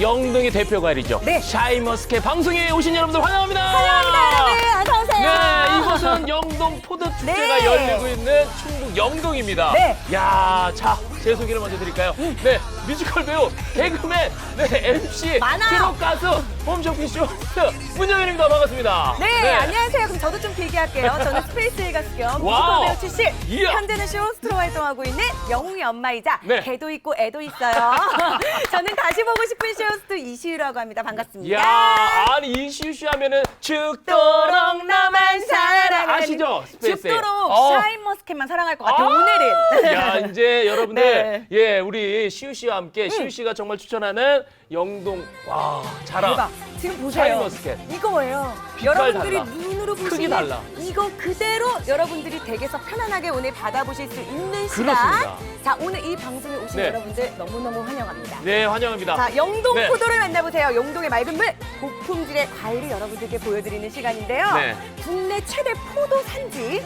영동의 대표 과일이죠. 네. 샤이머스케 방송에 오신 여러분들 환영합니다. 환영합니다, 여러분. 어서 오세요. 네, 이곳은 영동 포도 축제가 네. 열리고 있는 충북 영동입니다. 네. 야, 자, 제 소개를 먼저 드릴까요? 네, 뮤지컬 배우, 개그맨, 네, MC, 많아요. 트롯 가수, 홈쇼핑 쇼호스트 문정현입니다. 반갑습니다. 네, 안녕하세요. 그럼 저도 좀 길게 할게요. 저는 스페이스 가수 겸. 뮤지컬 배우 출신, 이야. 현재는 쇼호스트로 활동하고 있는 영웅이 엄마이자 네. 개도 있고 애도 있어요. 저는 다시 보고 싶은 쇼호스트 이시유라고 합니다. 반갑습니다. 야, 아니 씨 하면은 죽도록 나만 사랑 아시죠? 스페이스에. 죽도록 어. 샤인머스켓만 사랑할 것 같아요. 아! 오늘은. 야 이제 여러분들 네. 예 우리 시우 씨와 함께 시우 씨가 정말 추천하는 영동 와 자랑 대박. 지금 보세요. 샤인머스켓. 이거예요. 빛깔 여러분들이 달라. 눈으로 크기 보시는 달라. 이거 그대로 여러분들이 댁에서 편안하게 오늘 받아보실 수 있는 시간. 그렇습니다. 자, 오늘 이 방송에 오신 네. 여러분들 너무너무 환영합니다. 네 환영합니다. 자, 영동 네. 포도를 만나보세요. 영동의 맑은 물, 고품질의 과일을 여러분들께 보여드리는 시간인데요. 네. 국내 최대 포도 산지,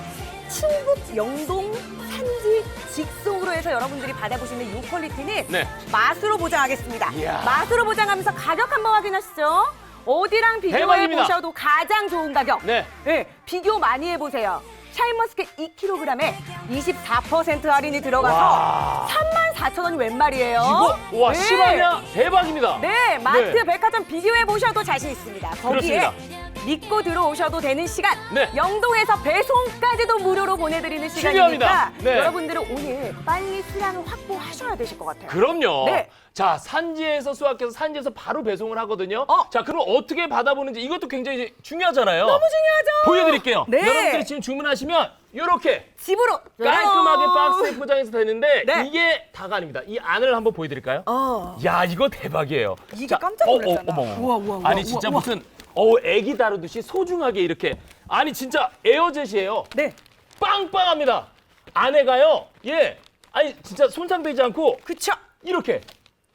충북 영동 산지 직송으로 해서 여러분들이 받아보시는 이 퀄리티는 네. 맛으로 보장하겠습니다. 이야. 맛으로 보장하면서 가격 한번 확인하시죠. 어디랑 비교해 대박입니다. 보셔도 가장 좋은 가격. 네. 네, 비교 많이 해보세요. 샤인머스켓 2kg에 24% 할인이 들어가서 와 34,000원이 웬 말이에요? 이거 와 네. 실화냐 대박입니다. 네, 마트, 네. 백화점 비교해 보셔도 자신 있습니다. 거기에 그렇습니다. 믿고 들어오셔도 되는 시간. 네. 영동에서 배송까지도 무료로 보내드리는. 시간이니까 네. 여러분들은 오늘 빨리 수량을 확보하셔야 되실 것 같아요. 그럼요. 네. 자 산지에서 수확해서 산지에서 바로 배송을 하거든요. 어. 자 그럼 어떻게 받아보는지 이것도 굉장히 중요하잖아요. 너무 중요하죠. 보여드릴게요. 네. 여러분들이 지금 주문하시면 이렇게 집으로 깔끔하게 짜잔. 박스에 포장해서 되는데 네. 이게 다가 아닙니다. 이 안을 한번 보여드릴까요? 어. 야 이거 대박이에요. 이게 깜짝 놀랐잖아. 어, 어, 어머, 어머. 우와, 우와, 우와, 아니 진짜 우와. 무슨 어 애기 다루듯이 소중하게 이렇게 아니 진짜 에어젯이에요. 네, 빵빵합니다. 안에가요. 예. 아니 진짜 손상 되지 않고 그쵸. 이렇게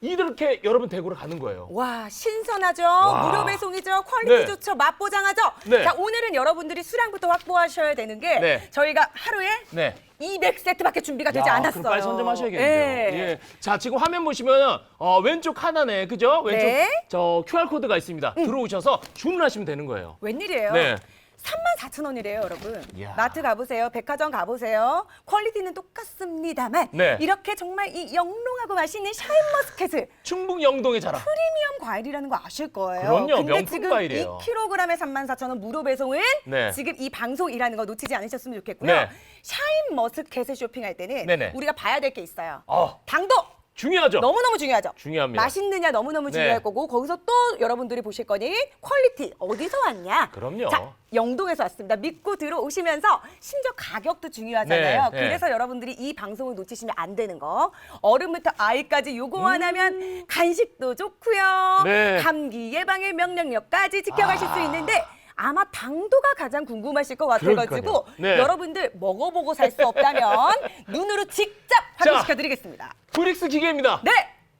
이렇게 여러분 댁으로 가는 거예요. 와 신선하죠 무료 배송이죠 퀄리티 네. 좋죠 맛 보장하죠 네. 자 오늘은 여러분들이 수량부터 확보하셔야 되는 게 네. 저희가 하루에 네. 200세트밖에 준비가 되지 야, 않았어요 빨리 선점하셔야겠네요. 예. 예. 자, 지금 화면 보시면 어, 왼쪽 하단에 그죠? 왼쪽 네. 저 QR 코드가 있습니다. 들어오셔서 주문하시면 되는 거예요. 웬일이에요 네. 34,000원이래요 여러분 이야. 마트 가보세요 백화점 가보세요 퀄리티는 똑같습니다만 네. 이렇게 정말 이 영롱하고 맛있는 샤인머스켓을 충북 영동의 자랑. 프리미엄 과일이라는 거 아실 거예요. 그럼요, 근데 명품 지금 과일이에요. 2kg에 34,000원 무료 배송은 네. 지금 이 방송이라는 거 놓치지 않으셨으면 좋겠고요. 네. 샤인 머스켓을 쇼핑할 때는 네네. 우리가 봐야 될 게 있어요. 어, 당도 중요하죠. 너무너무 중요하죠. 중요합니다. 맛있느냐 너무너무 네. 중요할 거고 거기서 또 여러분들이 보실 거니 퀄리티 어디서 왔냐? 그럼요. 자, 영동에서 왔습니다. 믿고 들어오시면서 심지어 가격도 중요하잖아요. 네, 네. 그래서 여러분들이 이 방송을 놓치시면 안 되는 거. 어른부터 아이까지 요거 하나면 간식도 좋고요. 음. 네. 감기 예방의 명령력까지 지켜가실 아. 수 있는데 아마 당도가 가장 궁금하실 것 같아가지고. 네. 여러분들 먹어보고 살 수 없다면 눈으로 직접 확인시켜드리겠습니다. 브릭스 기계입니다. 네.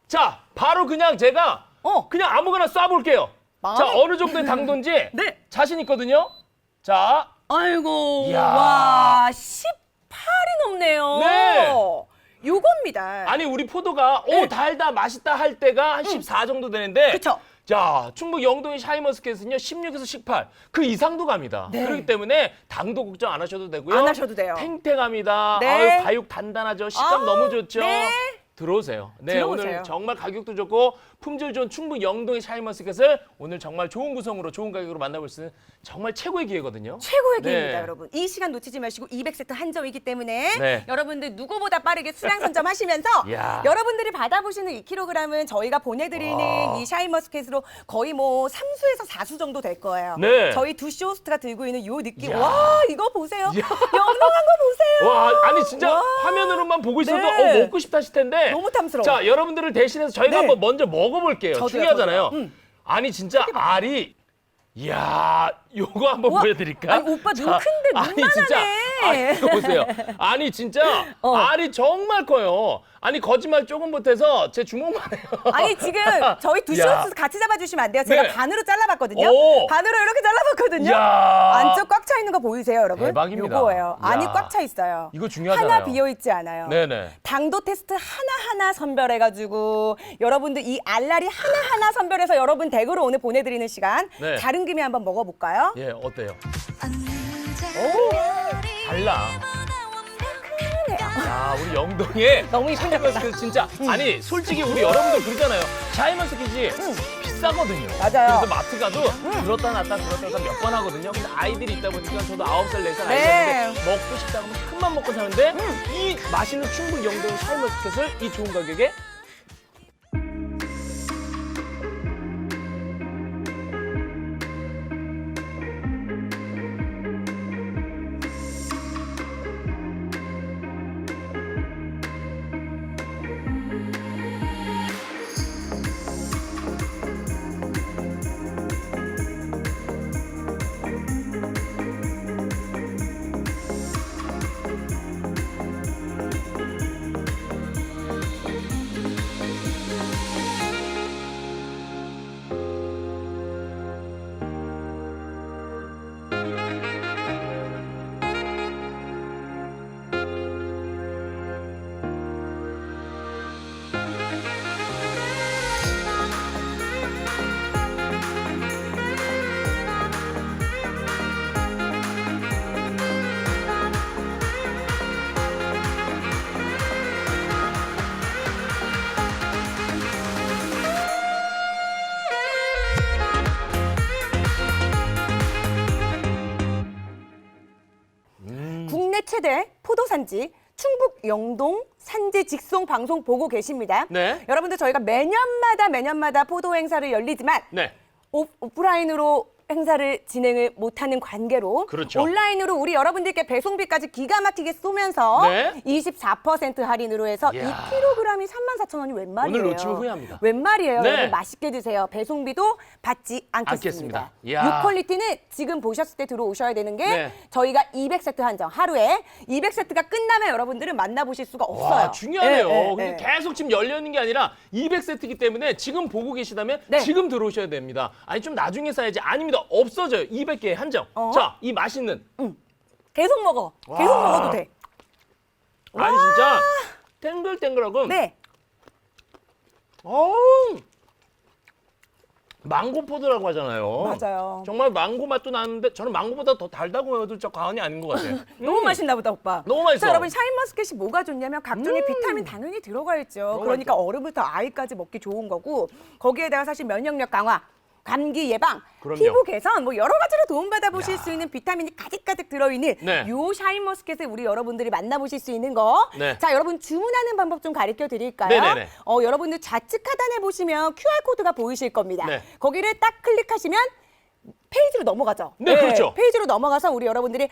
자, 바로 그냥 제가 어. 그냥 아무거나 쏴볼게요. 마음에- 자, 어느 정도의 당도인지 네. 자신 있거든요. 자, 아이고 이야. 와 18이 넘네요. 네. 요겁니다. 아니 우리 포도가 오 네. 달다 맛있다 할 때가 한 14 정도 되는데 그쵸. 자 충북 영동의 샤이머스켓은요 16에서 18 그 이상도 갑니다. 네. 그렇기 때문에 당도 걱정 안 하셔도 되고요. 안 하셔도 돼요. 탱탱합니다. 네. 아유 과육 단단하죠. 식감 아, 너무 좋죠. 네. 들어오세요. 네, 들어오세요. 오늘 정말 가격도 좋고 품질 좋은 충북 영동의 샤이머스켓을 오늘 정말 좋은 구성으로 좋은 가격으로 만나볼 수 있는 정말 최고의 기회거든요. 최고의 네. 기회입니다, 여러분. 이 시간 놓치지 마시고 200세트 한정이기 때문에 네. 여러분들 누구보다 빠르게 수량 선점하시면서. 여러분들이 받아보시는 2kg은 저희가 보내드리는 와. 이 샤인머스켓으로 거의 뭐 3수에서 4수 정도 될 거예요. 네. 저희 두 쇼호스트가 들고 있는 요 느낌. 이야. 와, 이거 보세요. 영롱한 거 보세요. 와, 아니 진짜 와. 화면으로만 보고 있어도 네. 어, 먹고 싶다 하실 텐데. 너무 탐스러워. 자, 여러분들을 대신해서 저희가 네. 한번 먼저 먹어 볼게요. 저도요, 중요하잖아요. 저도요. 음. 아니 진짜 알이 이야, 요거 한번 우와, 보여드릴까? 아니, 오빠 눈 큰데 아니 눈만 진짜, 하네. 아니 이거 보세요. 아니 진짜 어. 알이 정말 커요. 아니 거짓말 조금 못해서 제 주먹만 해요. 아니 지금 저희 두 야. 쇼호스트 같이 잡아주시면 안 돼요. 제가 네. 반으로 잘라봤거든요. 오. 반으로 이렇게 잘라봤거든요. 이야. 안쪽 꽉 차 있는 거 보이세요, 여러분? 대박입니다. 요거예요. 안이. 꽉 차 있어요. 이거 중요하잖아요. 하나 비어 있지 않아요. 네네. 당도 테스트 하나 하나 하나 선별해가지고 여러분들 이 알라리 하나 하나 선별해서 여러분 댁으로 오늘 보내드리는 시간 네. 다른 김에 한번 먹어볼까요? 예, 어때요? 오, 달라. 야, 우리 영동에 너무. 샤이머스켓 진짜 아니 솔직히 우리 여러분들 그러잖아요. 샤이머스켓이 비싸거든요. 맞아요. 그래서 마트 가도 들었다 놨다 들었다 놨다 몇 번 하거든요. 근데 아이들이 있다 보니까 저도 아홉 살 네살 네. 아이들인데 먹고 싶다고 하면 큰맘 먹고 사는데 이 맛있는 충북 영동 샤이머스켓을 이 좋은 가격에 최대 포도 산지 충북 영동 산지 직송 방송 보고 계십니다. 네. 여러분들 저희가 매년마다 매년마다 포도 행사를 열리지만 네. 오, 오프라인으로 행사를 진행을 못하는 관계로 그렇죠. 온라인으로 우리 여러분들께 배송비까지 기가 막히게 쏘면서 네. 24% 할인으로 해서 이야. 2kg이 34,000원이 웬 말이에요? 오늘 놓치면 후회합니다. 웬 말이에요? 네. 여러분 맛있게 드세요. 배송비도 받지 않겠습니다. 않겠습니다. 이야. 육 퀄리티는 지금 보셨을 때 들어오셔야 되는 게 네. 저희가 200세트 한정 하루에 200세트가 끝나면 여러분들은 만나보실 수가 없어요. 와, 중요하네요. 예, 예, 근데 예. 계속 지금 열려 있는 게 아니라 200세트이기 때문에 지금 보고 계시다면 네. 지금 들어오셔야 됩니다. 아니 좀 나중에 사야지. 아닙니다. 없어져요. 200개 한정. 어? 자, 이 맛있는 계속 먹어. 계속 와. 먹어도 돼. 아니 진짜 땡글땡글하고 네. 어우 망고 포도라고 하잖아요. 맞아요. 정말 망고 맛도 나는데 저는 망고보다 더 달다고 해도 저 과언이 아닌 것 같아요. 너무 맛있나 보다 오빠. 너무 맛있어. 자, 여러분 샤인머스켓이 뭐가 좋냐면 각종의 비타민 당연히 들어가 있죠. 그러니까 어른부터 아이까지 먹기 좋은 거고 거기에다가 사실 면역력 강화. 감기 예방, 그럼요. 피부 개선, 뭐 여러 가지로 도움받아 보실 수 있는 비타민이 가득가득 들어있는 네. 요 샤인머스켓을 우리 여러분들이 만나보실 수 있는 거. 네. 자, 여러분 주문하는 방법 좀 가르쳐 드릴까요? 네네네. 어, 여러분들 좌측 하단에 보시면 QR 코드가 보이실 겁니다. 네. 거기를 딱 클릭하시면 페이지로 넘어가죠. 네, 그렇죠. 페이지로 넘어가서 우리 여러분들이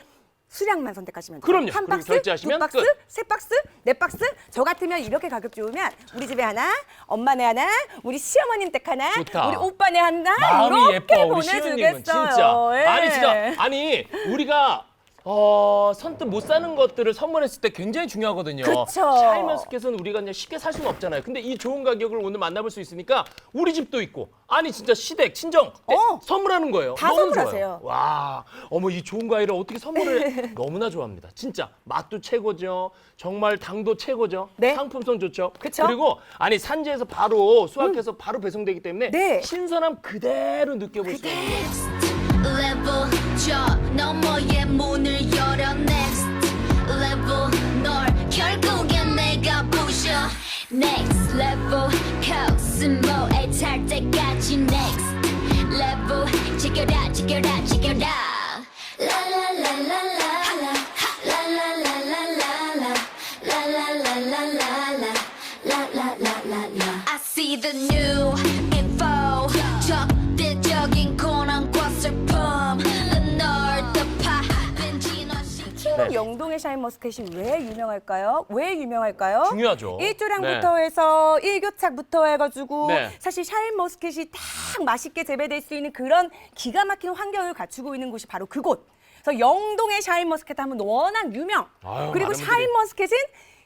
수량만 선택하시면 돼요. 그럼요. 한 그렇게 박스, 결제하시면 두 박스, 끝. 세 박스, 네 박스. 저 같으면 이렇게 가격 좋으면 우리 집에 하나, 엄마네 하나, 우리 시어머님 댁 하나, 좋다. 우리 오빠네 하나 마음이 이렇게 예뻐 우리 시우님은 보내주겠어요. 진짜 예. 아니 진짜 아니 우리가 어 선뜻 못 사는 것들을 선물했을 때 굉장히 중요하거든요. 그쵸. 샤이머스켓은 우리가 그냥 쉽게 살 수는 없잖아요. 근데 이 좋은 가격을 오늘 만나볼 수 있으니까 우리 집도 있고 아니 진짜 시댁 친정 때 어. 선물하는 거예요. 다 너무 선물하세요. 좋아요. 와 어머 이 좋은 과일을 어떻게 선물을 해? 너무나 좋아합니다. 진짜 맛도 최고죠. 정말 당도 최고죠. 네. 상품성 좋죠. 그쵸? 리고 아니 산지에서 바로 수확해서 바로 배송되기 때문에 네. 신선함 그대로 느껴볼 수 있는 거예요. Level 저 너머의 문을 열어 next. Level 널 결국엔 내가 부셔. Next level 코스모에 탈 때까지 next. Level 지켜라 지켜라 지켜라 영동의 샤인머스켓이 왜 유명할까요? 왜 유명할까요? 중요하죠. 일조량부터 해서 일교착부터 해가지고 네. 사실 샤인머스켓이 딱 맛있게 재배될 수 있는 그런 기가 막힌 환경을 갖추고 있는 곳이 바로 그곳. 그래서 영동의 샤인머스켓 하면 워낙 유명. 아유, 그리고. 샤인머스켓은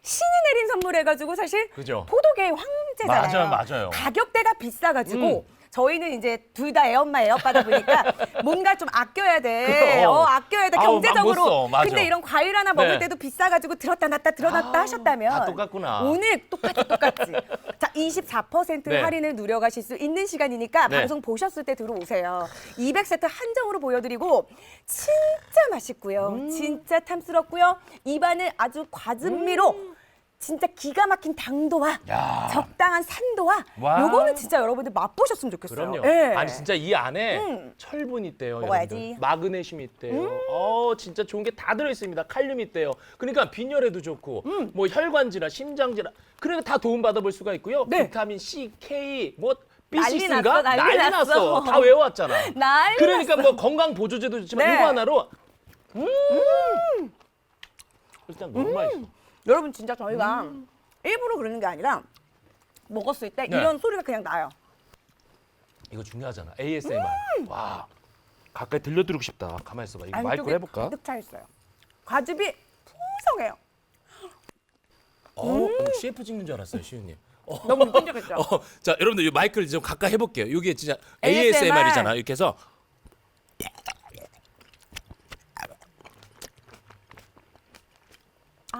신이 내린 선물해가지고 사실 그죠. 포도계의 황제잖아요. 맞아요, 맞아요. 가격대가 비싸가지고 음. 저희는 이제 둘 다 애엄마 애엄마다 보니까 뭔가 좀 아껴야 돼. 그거. 어, 아껴야 돼 아우, 경제적으로. 못 써. 맞아. 근데 이런 과일 하나 먹을 네. 때도 비싸가지고 들었다 놨다 들어놨다 아, 하셨다면 다 똑같구나. 오늘 똑같이 똑같지. 자, 24% 네. 할인을 누려가실 수 있는 시간이니까 네. 방송 보셨을 때 들어오세요. 200세트 한정으로 보여드리고 진짜 맛있고요. 음. 진짜 탐스럽고요. 입안을 아주 과즙미로 진짜 기가 막힌 당도와 야. 적당한 산도와 와. 요거는 진짜 여러분들 맛보셨으면 좋겠어요. 그럼요. 예. 아니 진짜 이 안에 음. 철분이 있대요. 먹어야지. 음. 여러분들. 마그네슘이 있대요. 어 진짜 좋은 게 다 들어 있습니다. 칼륨이 있대요. 그러니까 빈혈에도 좋고 음. 뭐 혈관 질환, 심장 질환 그러니까 다 도움 받아볼 수가 있고요. 네. 비타민 C, K 뭐 난리 B6인가 났어, 난리 났어. 다 외워왔잖아. 난리 그러니까. 뭐 건강 보조제도 좋지만 네. 이거 하나로 음. 일단 너무 맛있어. 여러분 진짜 저희가 일부러 그러는 게 아니라 먹었을 때 네. 이런 소리가 그냥 나요. 이거 중요하잖아. ASMR. 와. 가까이 들려드리고 싶다. 가만 있어 봐. 이거 마이크로 안쪽에 해볼까? 가득 차 있어요. 과즙이 풍성해요. 어, 어, CF 찍는 줄 알았어요, 시우님. 어, 너무 느낌적이죠? 어, 자, 여러분들 이 마이크를 좀 가까이 해 볼게요. 이게 진짜 ASMR. ASMR이잖아. 이렇게 해서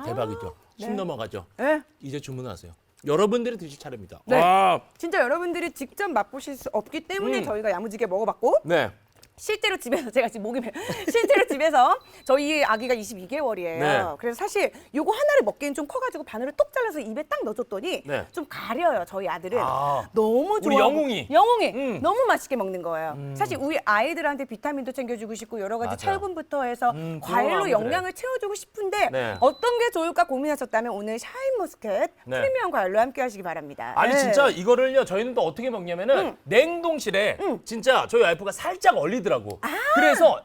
대박이죠. 심 네. 넘어가죠. 네. 이제 주문하세요. 여러분들이 드실 차례입니다. 네. 와, 진짜 여러분들이 직접 맛보실 수 없기 때문에 음. 저희가 야무지게 먹어봤고 네, 실제로 집에서 제가 지금 목이 매 실제로 집에서 저희 아기가 22개월이에요. 네. 그래서 사실 요거 하나를 먹기엔 좀 커가지고 바늘을 똑 잘라서 입에 딱 넣어줬더니 네. 좀 가려요. 저희 아들은 아. 너무 좋아. 우리 영웅이. 영웅이 음. 너무 맛있게 먹는 거예요. 사실 우리 아이들한테 비타민도 챙겨주고 싶고 여러 가지 맞아요. 철분부터 해서 음, 과일로 영양을 채워주고 싶은데 네. 어떤 게 좋을까 고민하셨다면 오늘 샤인머스켓 네. 프리미엄 과일로 함께하시기 바랍니다. 아니 네. 진짜 이거를요 저희는 또 어떻게 먹냐면은 응. 냉동실에 응. 진짜 저희 와이프가 살짝 얼리 더라고. 그래서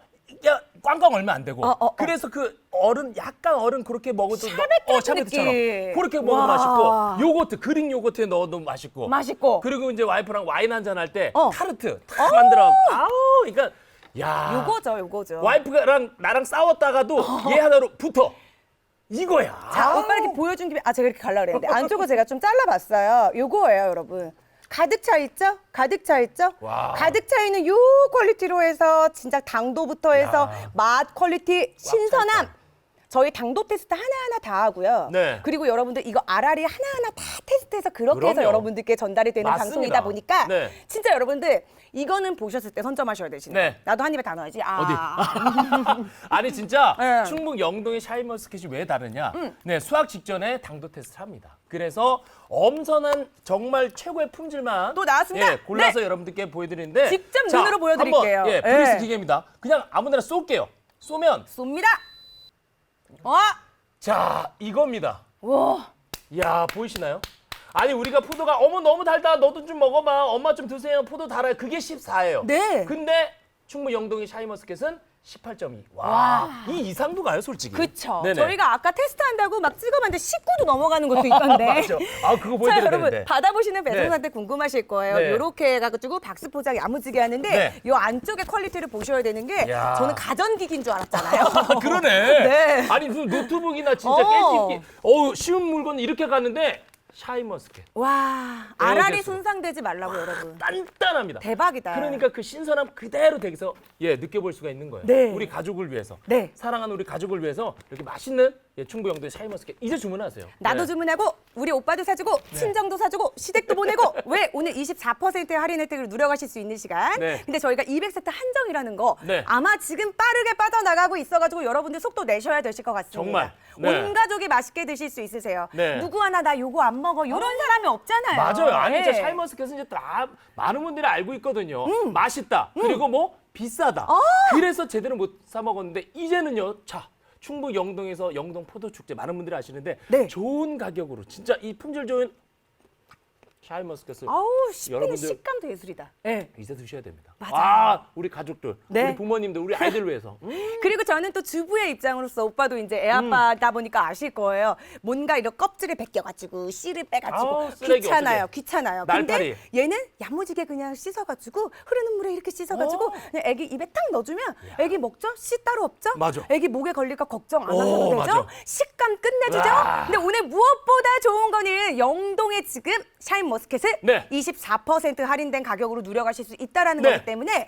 야 꽝꽝 얼면 안 되고. 어, 어, 어. 그래서 그 얼은 약간 얼은 그렇게 먹어도 샤베트 너- 어, 샤베트처럼 느낌. 그렇게 먹어도 와. 맛있고 요거트 그릭 요거트에 넣어도 맛있고. 맛있고. 그리고 이제 와이프랑 와인 한 잔 할 때 어. 타르트 탁 만들어. 아우 그러니까 야. 요거죠, 요거죠. 와이프랑 나랑 싸웠다가도 얘 하나로 붙어. 이거야. 자, 오빠 이렇게 보여준 김에 아 제가 이렇게 갈라 그랬는데 안쪽을 제가 좀 잘라봤어요. 요거예요, 여러분. 가득 차 있죠? 가득 차 있죠? 와. 가득 차 있는 요 퀄리티로 해서 진짜 당도부터 해서 야. 맛 퀄리티 신선함. 저희 당도 테스트 하나하나 다 하고요. 네. 그리고 여러분들 이거 알알이 하나하나 다 테스트해서 그렇게 해서 그럼요. 여러분들께 전달이 되는 맞습니다. 방송이다 보니까 네. 진짜 여러분들 이거는 보셨을 때 선점하셔야 되시네. 네. 나도 한 입에 다 넣어야지. 아. 어디? 아니 진짜 네. 음. 충북 영동의 샤인머스켓이 왜 다르냐? 네 수학 직전에 당도 테스트를 합니다. 그래서 엄선한 정말 최고의 품질만 또 나왔습니다. 예, 골라서 네. 여러분들께 보여드리는데 직접 눈으로 보여드릴게요. 한번, 예, 예. 브리스 기계입니다. 그냥 아무데나 쏠게요. 쏘면 쏩니다. 와. 자 이겁니다. 와. 이야 보이시나요? 아니 우리가 포도가 어머 너무 달다 너도 좀 먹어봐 엄마 좀 드세요 포도 달아요 그게 14예요 네. 근데 충북 영동의 샤이머스켓은 18.2 와, 이 이상도 가요 솔직히 그쵸. 네네. 저희가 아까 테스트한다고 막 찍어봤는데 19도 넘어가는 것도 있던데. 맞아. 아 그거 자, 보여드려야 여러분 되는데 받아보시는 배송사한테 궁금하실 거예요. 네. 이렇게 해가지고 박스 포장 야무지게 하는데 네. 이 안쪽의 퀄리티를 보셔야 되는 게 야. 저는 가전기기인 줄 알았잖아요. 아, 그러네 네. 아니 무슨 노트북이나 진짜 어. 깨집기 어우 쉬운 물건 이렇게 갔는데 샤이머스켓 와, 알알이. 손상되지 말라고 여러분. 단단합니다 대박이다. 그러니까 그 신선함 그대로 댁에서 예 느껴볼 수가 있는 거예요. 네. 우리 가족을 위해서, 네. 사랑하는 우리 가족을 위해서 이렇게 맛있는 예, 충북 영도의 샤이머스켓 이제 주문하세요. 나도 네. 주문하고 우리 오빠도 사주고 친정도 사주고 시댁도 보내고 왜 오늘 24%의 할인 혜택을 누려가실 수 있는 시간 네. 근데 저희가 200세트 한정이라는 거 네. 아마 지금 빠르게 빠져나가고 있어가지고 여러분들 속도 내셔야 되실 것 같습니다 정말. 네. 온 가족이 맛있게 드실 수 있으세요 네. 누구 하나 나 요거 안 먹어 이런 사람이 없잖아요 맞아요. 아니 네. 진짜 샤이머스켓은 이제 다 많은 분들이 알고 있거든요. 음. 맛있다. 그리고 뭐 비싸다. 아. 그래서 제대로 못 사 먹었는데 이제는요. 자. 충북 영동에서 영동 포도 축제 많은 분들이 아시는데 네. 좋은 가격으로 진짜 이 품질 좋은 샤이머스켓을 아우 씹히는 여러분들- 식감도 예술이다 네. 이제 드셔야 됩니다. 맞아요. 아, 우리 가족들, 네. 우리 부모님들, 우리 아이들 위해서. 음. 그리고 저는 또 주부의 입장으로서 오빠도 이제 애아빠다 보니까 아실 거예요. 뭔가 이런 껍질을 벗겨가지고 씨를 빼가지고 아우, 쓰레기 귀찮아요, 어떡해. 귀찮아요. 날파리. 근데 얘는 야무지게 그냥 씻어가지고 흐르는 물에 이렇게 씻어가지고 어. 그냥 애기 입에 탁 넣어주면 애기 먹죠? 씨 따로 없죠? 맞아. 애기 목에 걸릴까 걱정 안 오, 하셔도 되죠? 맞아. 식감 끝내주죠? 와. 근데 오늘 무엇보다 좋은 거는 영동에 지금 샤인 머스켓을 네. 24% 할인된 가격으로 누려가실 수 있다라는 네. 거기 때문에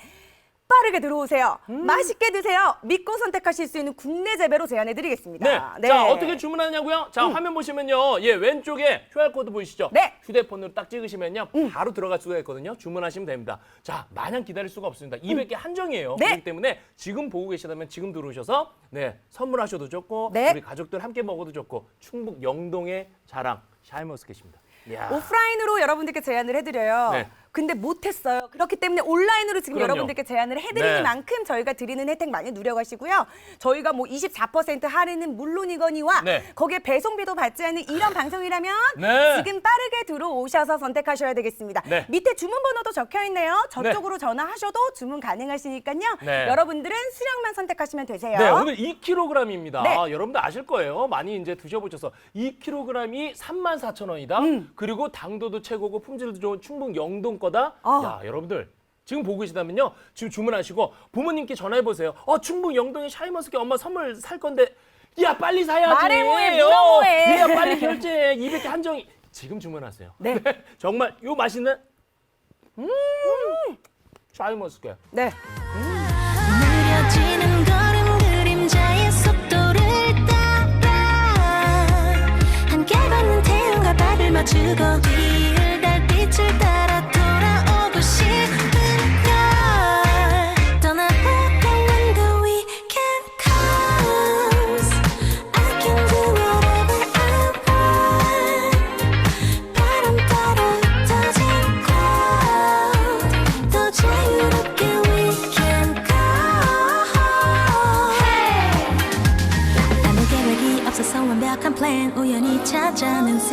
빠르게 들어오세요. 맛있게 드세요. 믿고 선택하실 수 있는 국내 재배로 제안해 네. 드리겠습니다. 자, 어떻게 주문하냐고요? 자, 화면 보시면요. 예, 왼쪽에 QR코드 보이시죠? 네. 휴대폰으로 딱 찍으시면요. 바로 들어갈 수가 있거든요. 주문하시면 됩니다. 자, 마냥 기다릴 수가 없습니다. 200개 한정이에요. 네. 그렇기 때문에 지금 보고 계시다면 지금 들어오셔서 네, 선물하셔도 좋고 네. 우리 가족들 함께 먹어도 좋고 충북 영동의 자랑 샤이머스켓입니다. 이야. 오프라인으로 여러분들께 제안을 해드려요. 네. 근데 못했어요. 그렇기 때문에 온라인으로 지금 그럼요. 여러분들께 제안을 해드리니만큼 네. 저희가 드리는 혜택 많이 누려가시고요. 저희가 뭐 24% 할인은 물론이거니와 네. 거기에 배송비도 받지 않는 이런 방송이라면 네. 지금 빠르게 들어오셔서 선택하셔야 되겠습니다. 네. 밑에 주문 번호도 적혀 있네요. 저쪽으로 전화하셔도 주문 가능하시니까요. 네. 여러분들은 수량만 선택하시면 되세요. 네, 오늘 2kg입니다. 네. 여러분들 아실 거예요. 많이 이제 드셔보셔서 2kg이 34,000원이다. 그리고 당도도 최고고 품질도 좋은 충북 영동 거다. 어. 야, 여러분들 지금 보고 계시다면요. 지금 주문하시고 부모님께 전화해 보세요. 어, 충북 영동에 샤이머스케 엄마 선물 살 건데 야, 빨리 사야지. 말해 뭐해, 어, 물어 뭐해. 야, 빨리 결제해. 200개 한정이 지금 주문하세요. 네. 정말 요 맛있는 음! 샤이머스케. 네. 느려지는 걸음 그림자의 속도를 따라 함께 걷는 태양과 발을 맞추고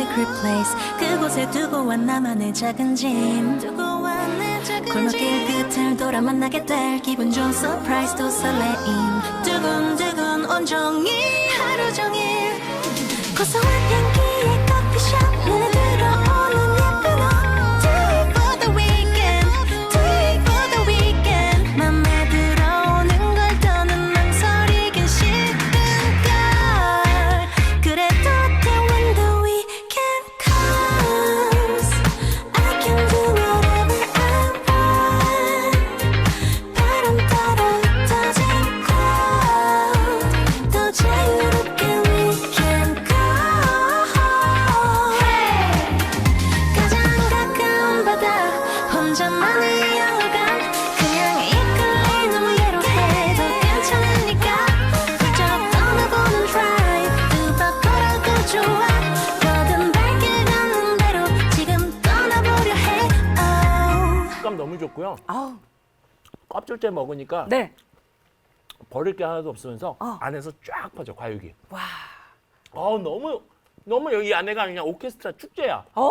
secret place. 그곳에 두고 와 나만의 작은 짐. 골목길 끝을 돌아 만나게 될 기분 좋은 surprise 또 설레임. 두근두근 온종일 하루 종일 고소 먹으니까 네. 버릴 게 하나도 없으면서 어. 안에서 쫙 퍼져 과육이. 와. 어 너무 너무 여기 안에가 그냥 오케스트라 축제야. 어,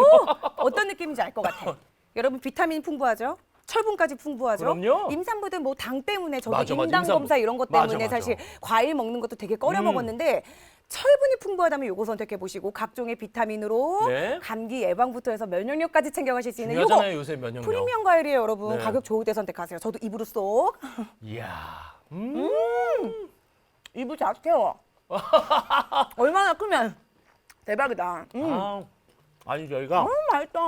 어떤 느낌인지 알 것 같아. 여러분 비타민 풍부하죠? 철분까지 풍부하죠. 그럼요. 임산부들 뭐 당 때문에 저도 맞아, 맞아. 임당 임산부. 검사 이런 것 맞아, 때문에 맞아. 사실 과일 먹는 것도 되게 꺼려 음. 먹었는데 철분이 풍부하다면 요거 선택해 보시고 각종의 비타민으로 네. 감기 예방부터 해서 면역력까지 챙겨 가실 수 있는 요거 중요하잖아요 요새 면역력. 프리미엄 과일이에요, 여러분. 네. 가격 좋을 때 선택하세요. 저도 입으로 쏙. 이야. 음. 입을 작게요. 얼마나 크면 대박이다. 음, 아, 아니 저희가 음 맛있다.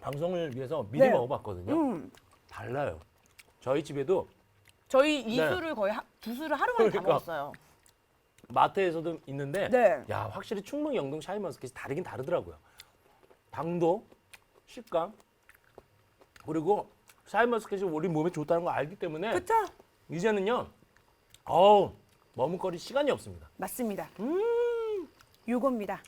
방송을 위해서 미리 네. 먹어봤거든요. 음. 달라요. 저희 집에도 저희 이 네. 술을 거의 하, 두 술을 하루 만에 다 그러니까. 먹었어요. 마트에서도 있는데, 네. 야 확실히 충북 영동 샤이머스켓이 다르긴 다르더라고요. 당도, 식감, 그리고 샤이머스켓이 우리 몸에 좋다는 걸 알기 때문에 그쵸? 이제는요, 어우 머뭇거릴 시간이 없습니다. 맞습니다. 음. 요겁니다.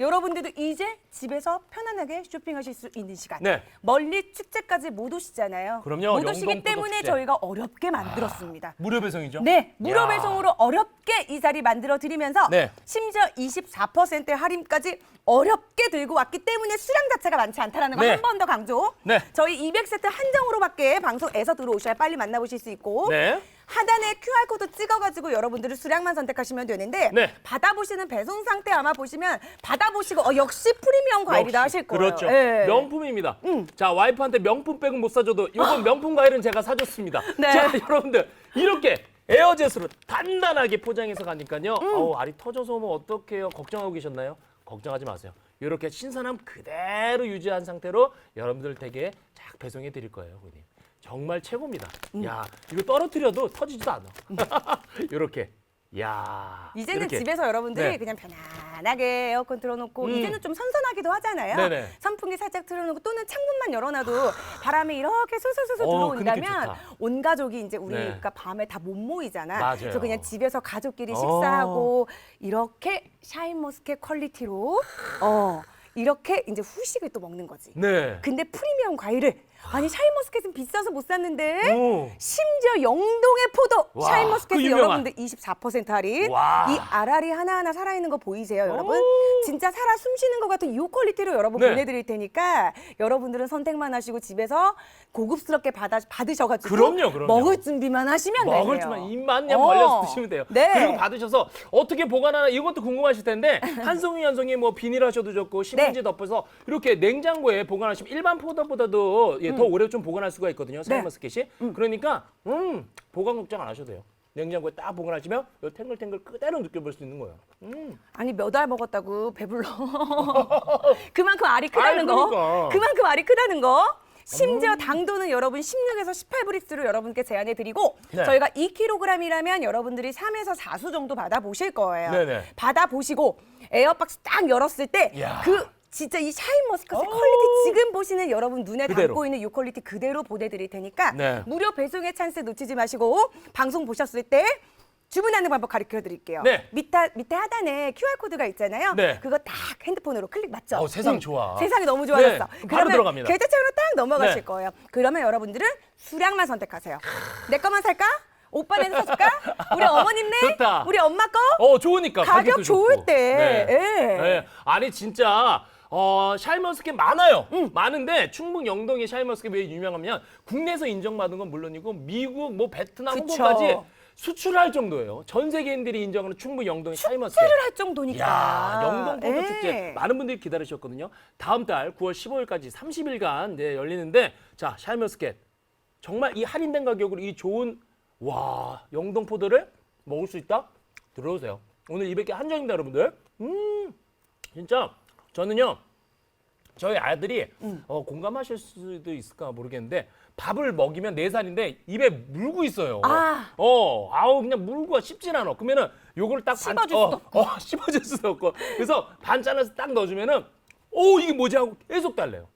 여러분들도 이제 집에서 편안하게 쇼핑하실 수 있는 시간. 네. 멀리 축제까지 못 오시잖아요. 그럼요, 못 오시기 영동 때문에 포도축제. 저희가 어렵게 만들었습니다. 무료 배송이죠? 네, 무료 야. 배송으로 어렵게 이 자리 만들어 드리면서 네. 심지어 24% 할인까지 어렵게 들고 왔기 때문에 수량 자체가 많지 않다라는 거 네. 한 번 더 강조. 네. 저희 200세트 한정으로밖에 방송에서 들어오셔야 빨리 만나보실 수 있고 네. 하단에 QR 코드 찍어가지고 여러분들은 수량만 선택하시면 되는데 네. 받아보시는 배송 상태 아마 보시면 받아보시고 어, 역시 프리미엄 과일이다 역시, 하실 거예요. 그렇죠. 예. 명품입니다. 음. 자, 와이프한테 명품 백은 못 사줘도 이건 명품 과일은 제가 사줬습니다. 네. 자, 여러분들 이렇게 에어젯으로 단단하게 포장해서 가니까요. 음. 어우, 알이 터져서 뭐 어떡해요. 걱정하고 계셨나요? 걱정하지 마세요. 이렇게 신선함 그대로 유지한 상태로 여러분들 댁에 쫙 배송해 드릴 거예요, 고객님. 정말 최고입니다. 음. 야, 이거 떨어뜨려도 터지지도 않아. 이렇게. 야. 이제는 이렇게. 집에서 여러분들이 네. 그냥 편안하게 에어컨 틀어놓고 음. 이제는 좀 선선하기도 하잖아요. 네네. 선풍기 살짝 틀어놓고 또는 창문만 열어놔도 바람이 이렇게 솔솔솔솔 어, 들어온다면. 온 가족이 이제 우리가 네. 밤에 다 못 모이잖아. 맞아요. 그래서 그냥 집에서 가족끼리 어. 식사하고 이렇게 샤인머스켓 퀄리티로 어 이렇게 이제 후식을 또 먹는 거지. 네. 근데 프리미엄 과일을 아니 샤인머스켓은 비싸서 못 샀는데 오. 심지어 영동의 포도 와, 샤인머스켓 그 유명한. 여러분들 24% 할인. 와. 이 알알이 하나하나 살아있는 거 보이세요, 여러분? 오. 진짜 살아 숨쉬는 것 같은 이 퀄리티로 여러분 네. 보내드릴 테니까 여러분들은 선택만 하시고 집에서 고급스럽게 받아, 받으셔가지고 그럼요, 그럼요. 먹을 준비만 하시면 돼요. 먹을 줄만 입만 그냥 어. 벌려서 드시면 돼요. 네. 그리고 받으셔서 어떻게 보관하나 이것도 궁금하실 텐데 한 송이 한 송이 뭐 비닐 하셔도 좋고 신문지 네. 덮어서 이렇게 냉장고에 보관하시면 일반 포도보다도 예, 음. 더 오래 좀 보관할 수가 있거든요. 네. 샤인머스켓이. 그러니까 음 보관 걱정 안 하셔도 돼요. 냉장고에 딱 보관하시면 요 탱글탱글 그대로 느껴볼 수 있는 거예요. 음. 아니 몇 알 먹었다고 배불러. 그만큼 알이 크다는 아이, 거. 그러니까. 그만큼 알이 크다는 거. 심지어 당도는 여러분 16에서 18브릭스로 여러분께 제안해 드리고 네. 저희가 2kg이라면 여러분들이 3에서 4수 정도 받아 보실 거예요. 네네. 받아 보시고 에어박스 딱 열었을 때 이야. 그 진짜 이 샤인 머스켓의 오. 퀄리티 지금 보시는 여러분 눈에 그대로. 담고 있는 이 퀄리티 그대로 보내드릴 테니까 네. 무료 배송의 찬스 놓치지 마시고 방송 보셨을 때 주문하는 방법 가르쳐 드릴게요. 네. 밑에 밑에 하단에 QR 코드가 있잖아요. 네. 그거 딱 핸드폰으로 클릭 맞죠? 어, 세상 좋아. 세상이 너무 좋아졌어. 네, 바로 그러면 들어갑니다. 결제창으로 딱 넘어가실 네. 거예요. 그러면 여러분들은 수량만 선택하세요. 내 거만 살까? 오빠네도 사줄까? 우리 어머님 네? 좋다. 우리 엄마 거? 어 좋으니까 가격 좋을. 때. 네. 예. 네. 아니 진짜 어 샤인머스켓 많아요. 많은데 충북 영동의 샤인머스켓 왜 유명하면 국내에서 인정받은 건 물론이고 미국 뭐 베트남. 홍콩까지 수출할 정도예요. 전 세계인들이 인정하는 충북 영동의 샤인머스켓. 축제를 할 정도니까. 야, 영동 포도 예. 축제 많은 분들이 기다리셨거든요. 다음 달 9월 15일까지 30일간 네, 열리는데 자, 샤인머스켓 정말 이 할인된 가격으로 이 좋은 와, 영동 포도를 먹을 수 있다? 들어오세요. 오늘 200개 한정입니다, 여러분들. 음. 진짜 저는요. 저희 아들이 음. 어, 공감하실 수도 있을까 모르겠는데 밥을 먹이면 네 살인데 입에 물고 있어요. 아. 어, 아우 그냥 물고 씹진 않아. 그러면은 요거를 딱 반- 씹어줄 어, 수도 어, 씹어줄 수도 없고. 그래서 반 잘라서 딱 넣어주면은 오 이게 뭐지 하고 계속 달래요.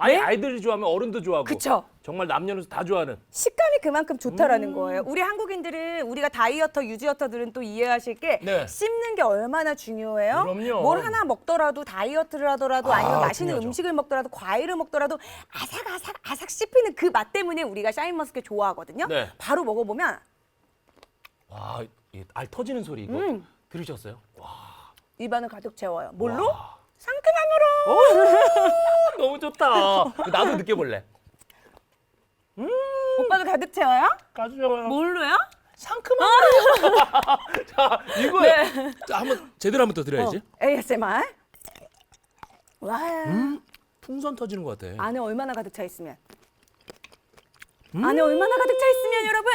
아예 네? 아이들이 좋아하면 어른도 좋아하고. 그쵸. 정말 남녀노소 다 좋아하는. 식감이 그만큼 음. 좋다라는 거예요. 우리 한국인들은 우리가 다이어터, 유지어터들은 또 이해하실 게 네. 씹는 게 얼마나 중요해요. 그럼요. 뭘 하나 먹더라도 다이어트를 하더라도 아니면 아, 맛있는 중요하죠. 음식을 먹더라도 과일을 먹더라도 아삭아삭 아삭 씹히는 그 맛 때문에 우리가 샤인머스켓 좋아하거든요. 네. 바로 먹어보면 와, 이알 터지는 소리 이거 음. 들으셨어요? 와, 입안을 가득 채워요. 뭘로? 와. 상큼함으로. 너무 좋다. 나도 느껴볼래. 오빠도 가득 채워요? 가수정아. 뭘로요? 상큼한. 자, 이거 네. 자, 한번 제대로 한번 더 드려야지. 어, ASMR. 와. 음, 풍선 터지는 것 같아. 안에 얼마나 가득 차 있으면. 음. 안에 얼마나 가득 차 있으면 여러분.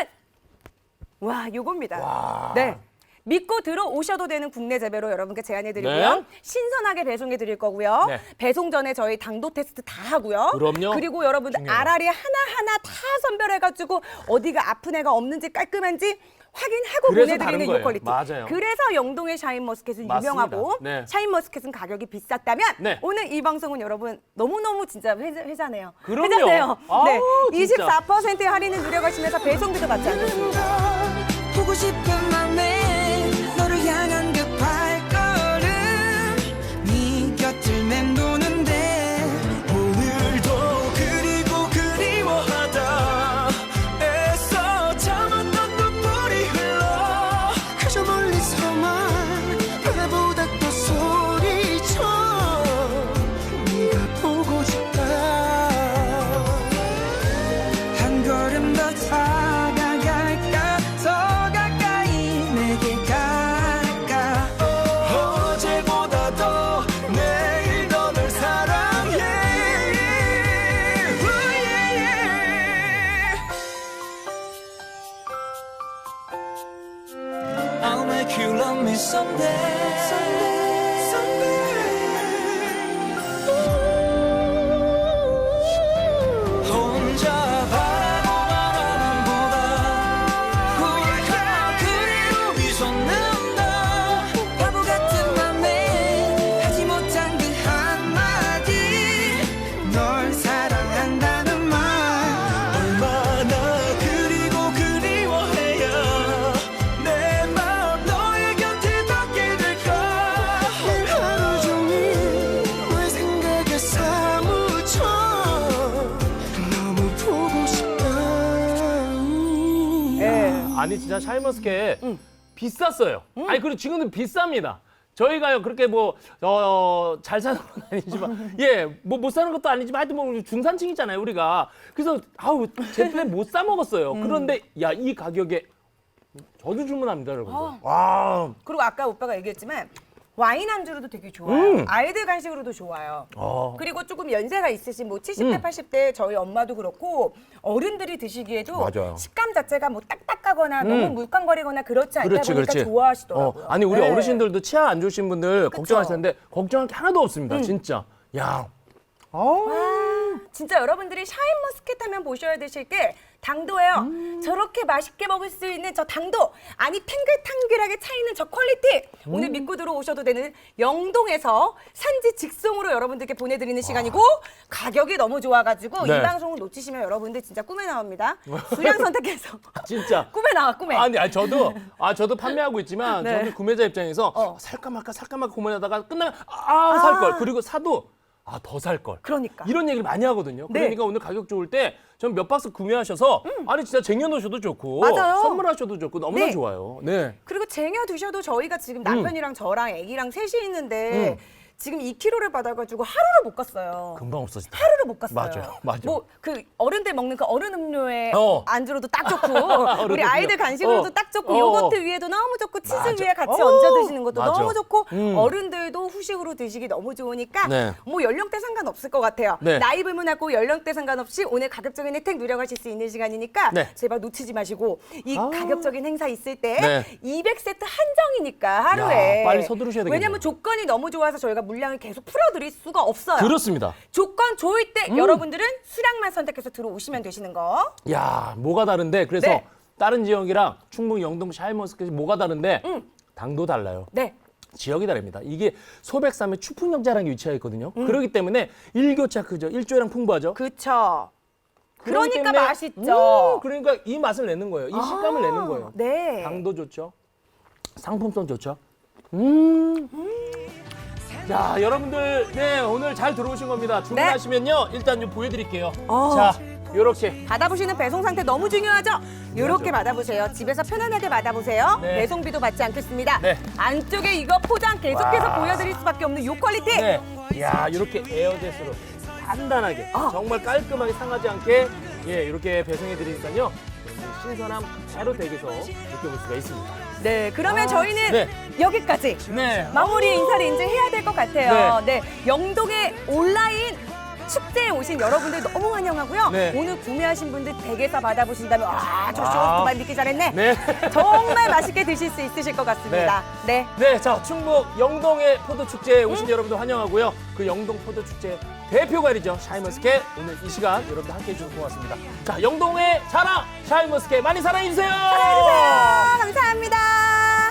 와, 요겁니다. 와. 네. 믿고 들어오셔도 되는 국내 재배로 여러분께 제안해 드리고요. 네. 신선하게 배송해 드릴 거고요. 네. 배송 전에 저희 당도 테스트 다 하고요. 그럼요. 그리고 여러분들 중요해요. 알알이 하나하나 다 선별해 가지고 어디가 아픈 애가 없는지 깔끔한지 확인하고 그래서 보내드리는 다른 요 거예요. 퀄리티. 맞아요. 그래서 영동의 샤인머스켓은 맞습니다. 유명하고 네. 샤인머스켓은 가격이 비쌌다면 네. 오늘 이 방송은 여러분 너무너무 진짜 회자, 회자네요. 그럼요. 회자네요. 네. 아우, 진짜. 24%의 할인을 누려가시면서 배송비도 받지 않습니다. 보고 싶은 맘에 아니 진짜 샤인머스켓 비쌌어요. 아니 그리고 지금도 비쌉니다. 저희가요 그렇게 뭐어잘 사는 건 아니지만 예뭐 못 사는 것도 아니지만 하여튼 뭐 중산층이잖아요 우리가 그래서 아우 제때 못사 먹었어요. 그런데 야 이 가격에 저도 주문합니다 여러분. 아. 와 그리고 아까 오빠가 얘기했지만 와인 안주로도 되게 좋아요. 음. 아이들 간식으로도 좋아요. 어. 그리고 조금 연세가 있으신 뭐 70대, 음. 80대 저희 엄마도 그렇고 어른들이 드시기에도 맞아요. 식감 자체가 뭐 딱딱하거나 음. 너무 물컹거리거나 그렇지 않다 그렇지, 보니까 그렇지. 좋아하시더라고요. 어, 아니 우리 네. 어르신들도 치아 안 좋으신 분들 걱정하시는데 걱정할 게 하나도 없습니다. 진짜. 야. 어. 와, 진짜 여러분들이 샤인머스켓 하면 보셔야 되실 게 당도예요. 음. 저렇게 맛있게 먹을 수 있는 저 당도, 아니 탱글탱글하게 차 있는 저 퀄리티. 오늘 음. 믿고 들어오셔도 되는 영동에서 산지 직송으로 여러분들께 보내드리는 시간이고 가격이 너무 좋아가지고 네. 이 방송을 놓치시면 여러분들 진짜 꿈에 나옵니다. 수량 선택해서 진짜. 꿈에 나와 꿈에. 아니, 아니 저도 아 저도 판매하고 있지만 네. 저는 구매자 입장에서 어. 살까 말까 살까 말까 고민하다가 끝나면 아 살 걸. 그리고 사도 아 더 살 걸. 그러니까. 이런 얘기를 많이 하거든요. 네. 음. 그러니까 오늘 가격 좋을 때 전 몇 박스 구매하셔서 아니 진짜 쟁여놓으셔도 좋고 맞아요. 선물하셔도 좋고 너무나 네. 좋아요. 네. 그리고 쟁여 두셔도 저희가 지금 남편이랑 저랑 애기랑 셋이 있는데 음. 지금 2kg를 받아가지고 하루를 못 갔어요. 금방 없어지다. 하루를 못 갔어요. 맞아요, 맞아요. 뭐 그 어른들 먹는 그 얼음 음료에 어. 안주로도 딱 좋고 우리. 아이들 간식으로도 어. 딱 좋고 어. 요거트 위에도 너무 좋고 치즈 맞아. 위에 같이 어. 얹어 드시는 것도 맞아. 너무 좋고 음. 어른들도 후식으로 드시기 너무 좋으니까 네. 뭐 연령대 상관없을 것 같아요. 네. 나이 불문하고 연령대 상관없이 오늘 가격적인 혜택 누려가실 수 있는 시간이니까 네. 제발 놓치지 마시고 이 아. 가격적인 행사 있을 때 네. 200세트 한정이니까 하루에 야, 빨리 서두르셔야 되겠네요. 왜냐면 조건이 너무 좋아서 저희가 물 량을 계속 풀어드릴 수가 없어요. 그렇습니다. 조건 좋을 때 음. 여러분들은 수량만 선택해서 들어오시면 되시는 거. 야 뭐가 다른데 그래서 네. 다른 지역이랑 충북 영동 샤인머스켓이 뭐가 다른데 음. 당도 달라요. 네. 지역이 다릅니다. 이게 소백산의 추풍령 자랑이 위치해 있거든요. 음. 그렇기 때문에 일교차 크죠. 일조량 풍부하죠. 그쵸. 그러니까 때문에, 맛있죠. 음, 그러니까 이 맛을 내는 거예요. 이 식감을 내는 거예요. 네. 당도 좋죠. 상품성 좋죠. 음. 자, 여러분들, 네, 오늘 잘 들어오신 겁니다. 주문하시면요, 일단 좀 보여드릴게요. 네. 어. 자, 요렇게. 받아보시는 배송 상태 너무 중요하죠? 이렇게 받아보세요. 집에서 편안하게 받아보세요. 네. 배송비도 받지 않겠습니다. 네. 안쪽에 이거 포장 계속해서 와. 보여드릴 수밖에 없는 요 퀄리티. 네. 야, 이렇게 에어젯으로 단단하게, 아. 정말 깔끔하게 상하지 않게, 예, 이렇게 배송해 드리니까요. 여러분들 신선함 그대로 댁에서 느껴볼 수가 있습니다. 네, 그러면 아, 저희는 네. 여기까지 네. 마무리 인사를 이제 해야 될 것 같아요. 네. 영동의 온라인 축제에 오신 여러분들 너무 환영하고요. 네. 오늘 구매하신 분들 댁에서 받아보신다면 아, 저 아. 쇼스만 믿기 잘했네. 네. 정말 맛있게 드실 수 있으실 것 같습니다. 네. 네, 자 충북 영동의 포도 축제에 오신 여러분들 환영하고요. 그 영동 포도 축제 대표 과일이죠 샤인머스켓 오늘 이 시간 여러분들 함께 해 주셔서 고맙습니다. 자 영동의 자랑 샤인머스켓 많이 사랑해 주세요. 사랑해주세요. 감사합니다.